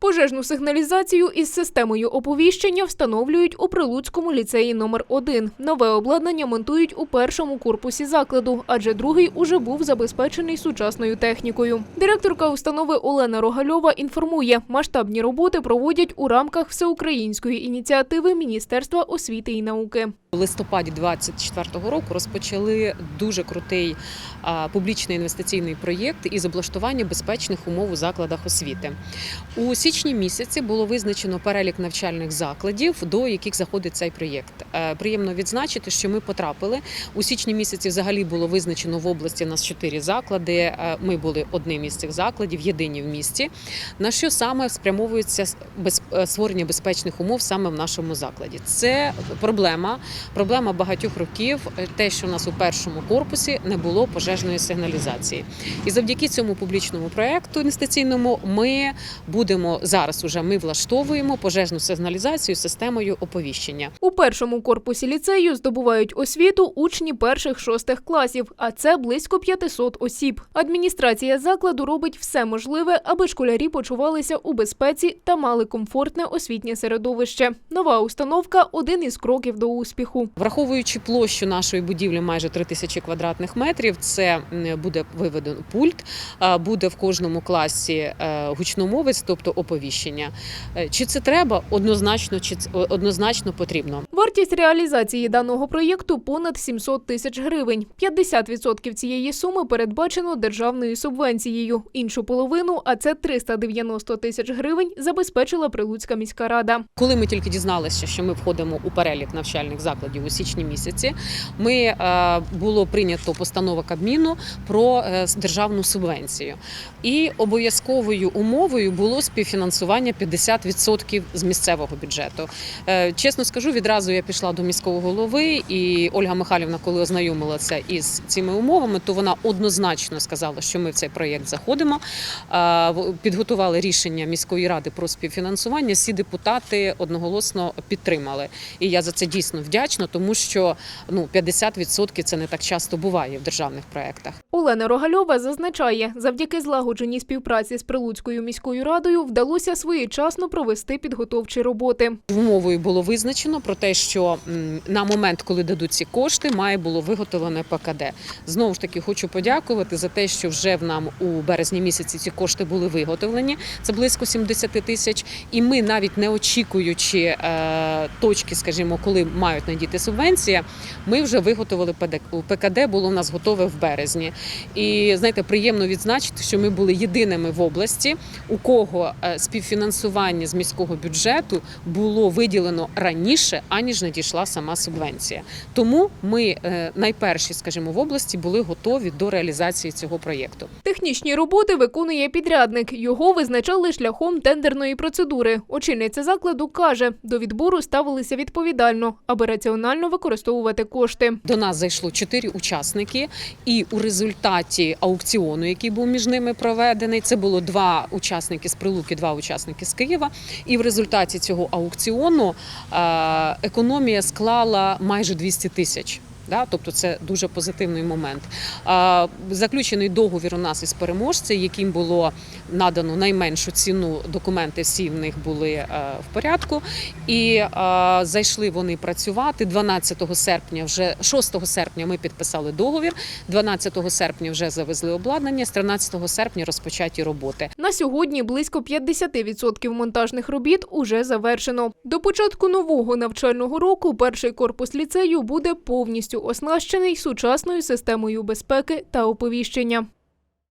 Пожежну сигналізацію із системою оповіщення встановлюють у Прилуцькому ліцеї номер 1 Нове обладнання монтують у першому корпусі закладу, адже другий уже був забезпечений сучасною технікою. Директорка установи Олена Рогальова інформує, масштабні роботи проводять у рамках всеукраїнської ініціативи Міністерства освіти і науки. У листопаді 2024 року розпочали дуже крутий публічний інвестиційний проєкт із облаштування безпечних умов у закладах освіти. У січні місяці було визначено перелік навчальних закладів, до яких заходить цей проєкт. Е, Приємно відзначити, що ми потрапили у січні місяці. Взагалі було визначено в області нас чотири заклади. Е, Ми були одним із цих закладів, єдині в місті. На що саме спрямовується е, створення безпечних умов саме в нашому закладі? Це проблема. Проблема багатьох років те, що у нас у першому корпусі не було пожежної сигналізації. І завдяки цьому публічному проекту інвестиційному ми будемо зараз. Уже ми влаштовуємо пожежну сигналізацію системою оповіщення. У першому корпусі ліцею здобувають освіту учні перших-шостих класів, а це близько 500 осіб. Адміністрація закладу робить все можливе, аби школярі почувалися у безпеці та мали комфортне освітнє середовище. Нова установка один із кроків до успіху. Враховуючи площу нашої будівлі майже 3 тисячі квадратних метрів, це буде виведено пульт, буде в кожному класі е, гучномовець, тобто оповіщення. Е, Чи це треба? Однозначно, чи це- однозначно потрібно. Вартість реалізації даного проєкту понад 700 тисяч гривень. 50% цієї суми передбачено державною субвенцією. Іншу половину, а це 390 тисяч гривень, забезпечила Прилуцька міська рада. Коли ми тільки дізналися, що ми входимо у перелік навчальних закладів у січні місяці, ми е, було прийнято постанова Кабміну про е, державну субвенцію. І обов'язковою умовою було співфінансування 50% з місцевого бюджету. Е, Чесно скажу, відразу я пішла до міського голови, і Ольга Михайлівна, коли ознайомилася із цими умовами, то вона однозначно сказала, що ми в цей проєкт заходимо. Е, Підготували рішення міської ради про співфінансування. Всі депутати одноголосно підтримали. І я за це дійсно вдячна, тому що ну 50% це не так часто буває в державних проєктах. Олена Рогальова зазначає, завдяки злагодженій співпраці з Прилуцькою міською радою вдалося своєчасно провести підготовчі роботи. Умовою було визначено про те, що на момент, коли дадуть ці кошти, має було виготовлене ПКД. Знову ж таки, хочу подякувати за те, що вже в нам у березні місяці ці кошти були виготовлені. Це близько 70 тисяч. І ми, навіть не очікуючи е, точки, скажімо, коли мають надійти субвенція, ми вже виготовили. ПКД було у нас готове в березні. І знаєте, приємно відзначити, що ми були єдиними в області, у кого е, співфінансування з міського бюджету було виділено раніше, аніж надійшла сама субвенція. Тому ми е, найперші, скажімо, в області були готові до реалізації цього проєкту. Технічні роботи виконує підрядник. Його визначали шляхом тендерної процедури. Очільниця закладу каже, до відбору ставилися відповідально, аби раціонально використовувати кошти. До нас зайшло чотири учасники, і у результаті аукціону, який був між ними проведений, це було два учасники з Прилуки, два учасники з Києва. І в результаті цього аукціону е, економія склала майже 200 тисяч. Да, тобто це дуже позитивний момент. Заключений договір у нас із переможцем, яким було надано найменшу ціну. Документи всі в них були е, в порядку. І зайшли вони працювати 12 серпня. Вже 6 серпня ми підписали договір. 12 серпня вже завезли обладнання. З 13 серпня розпочаті роботи. На сьогодні близько 50% монтажних робіт уже завершено. До початку нового навчального року перший корпус ліцею буде повністю оснащений сучасною системою безпеки та оповіщення.